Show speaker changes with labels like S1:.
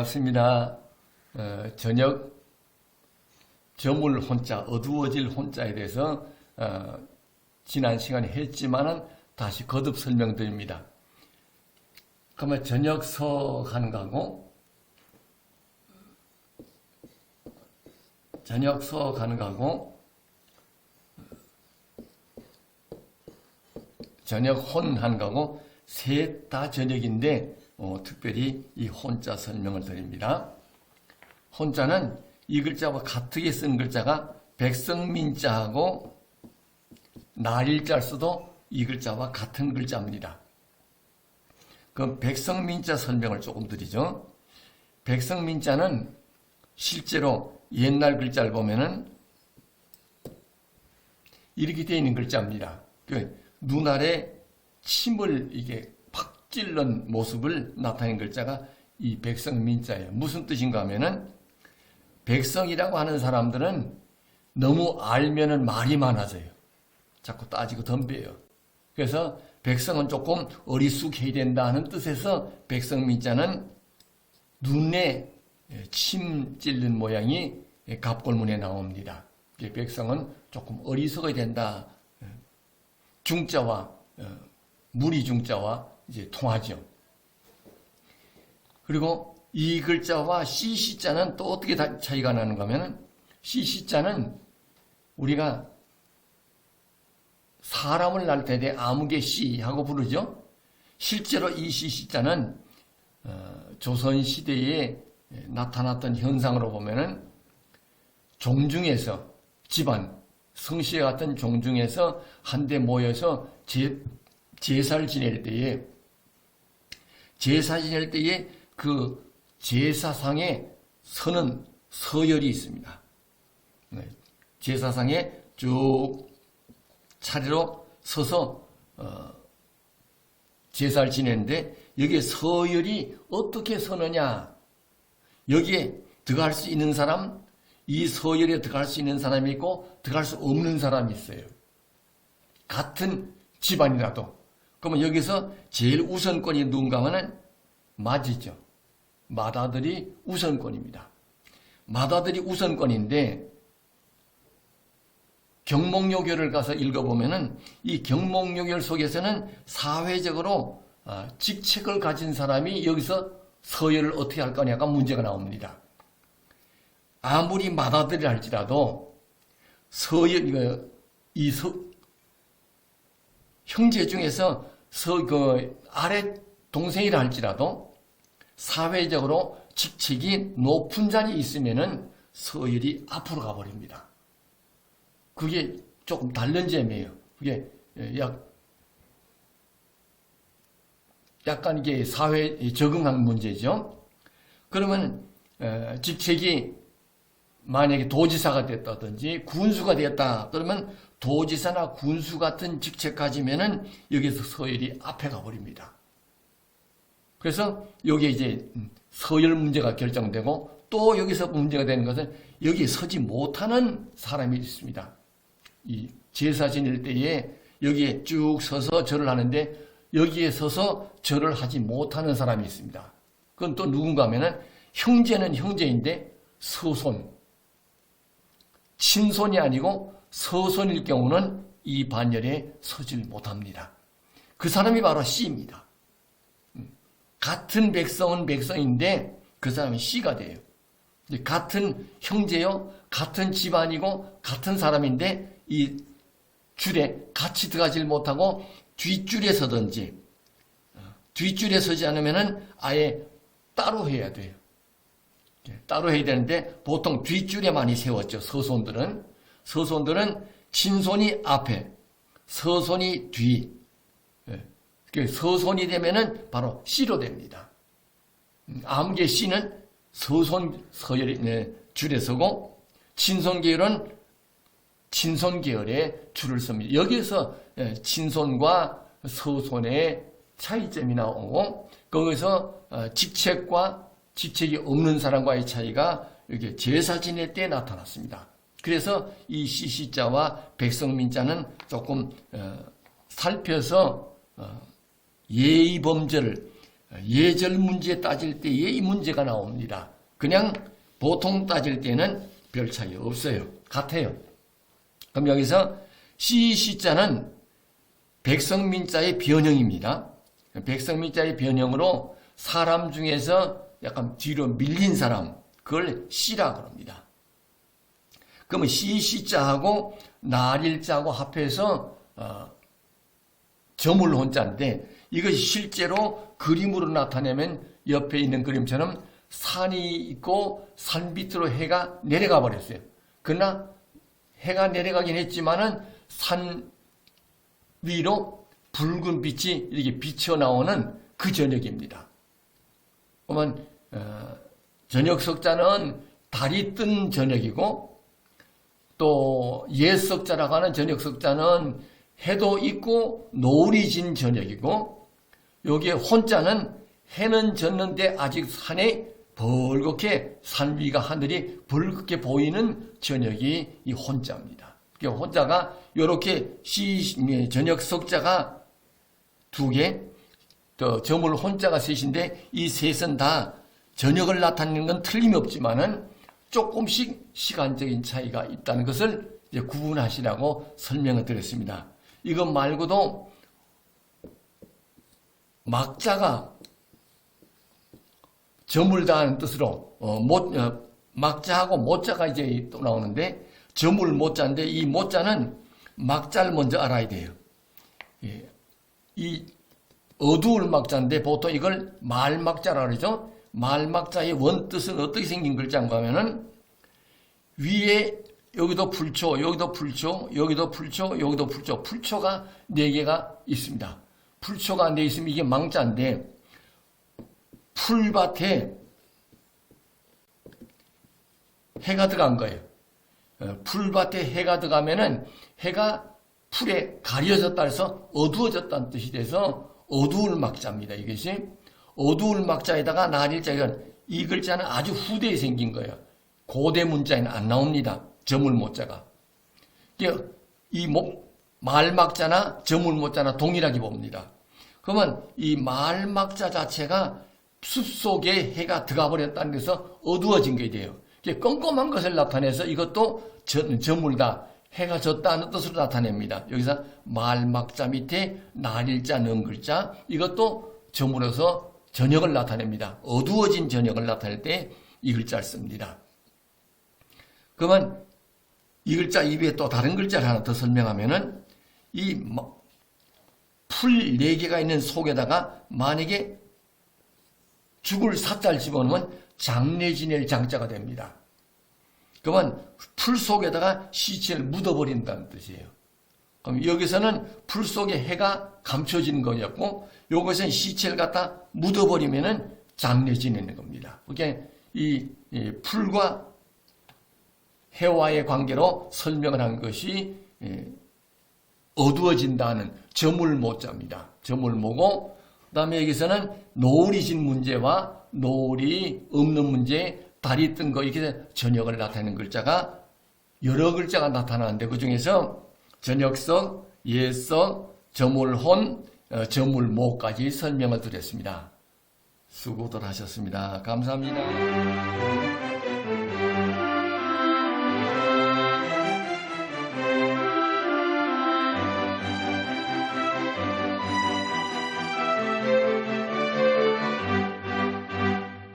S1: 반갑습니다. 어, 저녁 저물 혼자, 어두워질 혼자에 대해서 어, 지난 시간에 했지만은 다시 거듭 설명드립니다. 그러면 저녁 서 하는 거하고 저녁 서가는 거하고 저녁 혼하는 거하고 셋 다 저녁인데 어, 특별히 이 혼자 설명을 드립니다. 혼자는 이 글자와 같게 쓴 글자가 백성민자하고 날일자를 써도 이 글자와 같은 글자입니다. 그럼 백성민자 설명을 조금 드리죠. 백성민자는 실제로 옛날 글자를 보면은 이렇게 되어 있는 글자입니다. 그 눈알에 침을 이게 팍 찔른 모습을 나타낸 글자가 이 백성 민자예요. 무슨 뜻인가 하면은 백성이라고 하는 사람들은 너무 알면은 말이 많아져요. 자꾸 따지고 덤벼요. 그래서 백성은 조금 어리숙해야 된다는 뜻에서 백성 민자는 눈에 침 찔린 모양이 갑골문에 나옵니다. 백성은 조금 어리석어야 된다. 중자와 무리 중자와 이제 통하죠. 그리고 이 글자와 시시자는 또 어떻게 차이가 나는가 하면 시시자는 우리가 사람을 날때 아무개 시하고 부르죠. 실제로 이 시시자는 어, 조선 시대에 나타났던 현상으로 보면은 종중에서 집안 성씨와 같은 종중에서 한데 모여서 제, 제사를 지낼 때에 제사 지낼 때에 그 제사상에 서는 서열이 있습니다. 네, 제사상에 쭉 차례로 서서 어, 제사를 지내는데 여기에 서열이 어떻게 서느냐 여기에 들어갈 수 있는 사람 이 서열에 들어갈 수 있는 사람이 있고 들어갈 수 없는 사람이 있어요. 같은 집안이라도 그러면 여기서 제일 우선권이 누군가 하면 맞이죠. 마다들이 우선권입니다. 마다들이 우선권인데 경목요결을 가서 읽어보면은 이 경목요결 속에서는 사회적으로 아, 직책을 가진 사람이 여기서 서열을 어떻게 할 거냐가 문제가 나옵니다. 아무리 마다들이 할지라도 서열 이 서, 형제 중에서 서 그 아래 동생이라 할지라도 사회적으로 직책이 높은 자리 있으면은 서열이 앞으로 가버립니다. 그게 조금 다른 점이에요. 그게 약 약간 이게 사회 적응한 문제죠. 그러면 직책이 만약에 도지사가 됐다든지 군수가 됐다 그러면 도지사나 군수 같은 직책 가지면은 여기서 서열이 앞에 가버립니다. 그래서 여기에 이제 서열 문제가 결정되고 또 여기서 문제가 되는 것은 여기에 서지 못하는 사람이 있습니다. 이 제사 지낼 때에 여기에 쭉 서서 절을 하는데 여기에 서서 절을 하지 못하는 사람이 있습니다. 그건 또 누군가 하면은 형제는 형제인데 서손, 친손이 아니고 서손일 경우는 이 반열에 서질 못합니다. 그 사람이 바로 씨입니다. 같은 백성은 백성인데 그 사람이 씨가 돼요. 같은 형제요, 같은 집안이고 같은 사람인데 이 줄에 같이 들어가질 못하고 뒷줄에 서든지 뒷줄에 서지 않으면은 아예 따로 해야 돼요. 따로 해야 되는데 보통 뒷줄에 많이 세웠죠. 서손들은 서손들은 친손이 앞에, 서손이 뒤. 그 서손이 되면은 바로 씨로 됩니다. 암계 씨는 서손 서열이 네, 줄에 서고 친손 계열은 친손 계열에 줄을 섭니다. 여기서 예, 친손과 서손의 차이점이 나오고 거기서 어, 직책과 직책이 없는 사람과의 차이가 이렇게 제사 지낼 때 나타났습니다. 그래서 이 시시자와 백성민자는 조금 어, 살펴서 어, 예의 범절을 예절 문제 따질 때에 이 문제가 나옵니다. 그냥 보통 따질 때는 별 차이 없어요. 같아요. 그럼 여기서 시시자는 백성민자의 변형입니다. 백성민자의 변형으로 사람 중에서 약간 뒤로 밀린 사람, 그걸 시라 그럽니다. 그러면 시시자하고 날일자하고 합해서 어, 저물 혼자인데 이것이 실제로 그림으로 나타내면 옆에 있는 그림처럼 산이 있고 산 밑으로 해가 내려가 버렸어요. 그러나 해가 내려가긴 했지만은 산 위로 붉은 빛이 이렇게 비쳐 나오는 그 저녁입니다. 그러면 어, 저녁 석자는 달이 뜬 저녁이고 또 예석자라고 하는 저녁 석자는 해도 있고 노을이 진 저녁이고 여기에 혼자는 해는 졌는데 아직 산에 벌겋게 산 위가 하늘이 벌겋게 보이는 저녁이 이 혼자입니다. 그 혼자가 이렇게 시 저녁 석자가 두 개, 또 저물 혼자가 셋인데 이 셋은 다 저녁을 나타내는 건 틀림없지만은 조금씩 시간적인 차이가 있다는 것을 구분하시라고 설명을 드렸습니다. 이것 말고도 막자가 저물다는 뜻으로 어, 못, 어, 막자하고 못자가 이제 또 나오는데 저물 못자인데 이 못자는 막자를 먼저 알아야 돼요. 예. 이 어두울 막자인데 보통 이걸 말막자라 그러죠. 말막자의 원뜻은 어떻게 생긴 글자인가 하면은 위에 여기도 불초, 여기도 불초, 여기도 불초, 여기도 불초. 불초가 네 개가 있습니다. 불초가 네 있으면 이게 망자인데 풀밭에 해가 들어간 거예요. 어, 풀밭에 해가 들어가면은 해가 풀에 가려졌다 해서 어두워졌다는 뜻이 돼서 어두울 막자입니다. 이것이 어두울 막자에다가 날일자 이건 이 글자는 아주 후대에 생긴 거예요. 고대 문자에는 안 나옵니다. 저물모자가. 이 말막자나 저물모자나 동일하게 봅니다. 그러면 이 말막자 자체가 숲속에 해가 들어가 버렸다는 것에서 어두워진 게 돼요. 껌껌한 것을 나타내서 이것도 저, 저물다. 해가 졌다는 뜻으로 나타냅니다. 여기서 말막자 밑에 날일자 넣은 글자 이것도 저물어서 저녁을 나타냅니다. 어두워진 저녁을 나타낼 때 이 글자를 씁니다. 그러면 이 글자 이외에 또 다른 글자를 하나 더 설명하면은 이풀네 개가 있는 속에다가 만약에 죽을 사자를 집어넣으면 장례 지낼 장자가 됩니다. 그러면 풀 속에다가 시체를 묻어버린다는 뜻이에요. 그럼 여기서는 풀 속에 해가 감춰지는 거였고, 요것은 시체를 갖다 묻어버리면은 장례 지내는 겁니다. 그러니까 이, 이 풀과 해와의 관계로 설명을 한 것이 예, 어두워진다는 저물모자입니다. 저물모고 그 다음에 여기서는 노을이 진 문제와 노을이 없는 문제, 달이 뜬 거 이렇게 저녁을 나타내는 글자가 여러 글자가 나타나는데 그 중에서 저녁석, 예석, 저물혼, 어, 저물모까지 설명을 드렸습니다. 수고들 하셨습니다. 감사합니다.